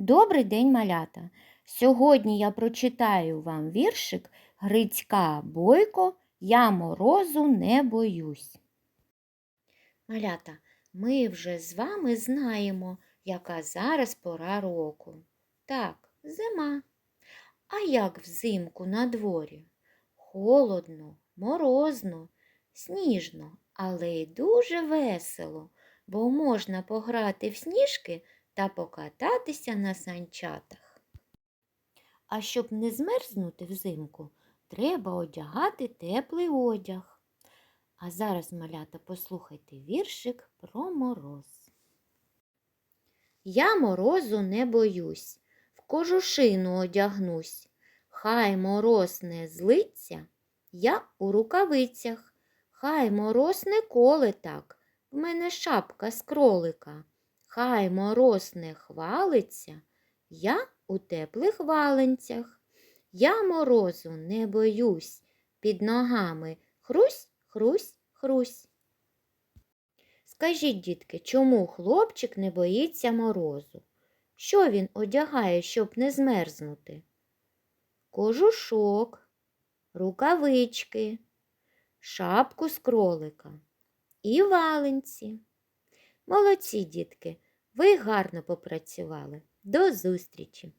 Добрий день, малята! Сьогодні я прочитаю вам віршик Грицька Бойко Я морозу не боюсь. Малята, ми вже з вами знаємо, яка зараз пора року. Так, зима. А як взимку на дворі? Холодно, морозно, сніжно, але й дуже весело, бо можна пограти в сніжки та покататися на санчатах. А щоб не змерзнути взимку, треба одягати теплий одяг. А зараз, малята, послухайте віршик про мороз. Я морозу не боюсь, в кожушину одягнусь. Хай мороз не злиться, я у рукавицях. Хай мороз не коле так, в мене шапка з кролика. Хай мороз не хвалиться, я у теплих валенцях. Я морозу не боюсь, під ногами хрусь, хрусь, хрусь. Скажіть, дітки, чому хлопчик не боїться морозу? Що він одягає, щоб не змерзнути? Кожушок, рукавички, шапку з кролика і валенці. Молодці, дітки, ви гарно попрацювали. До зустрічі!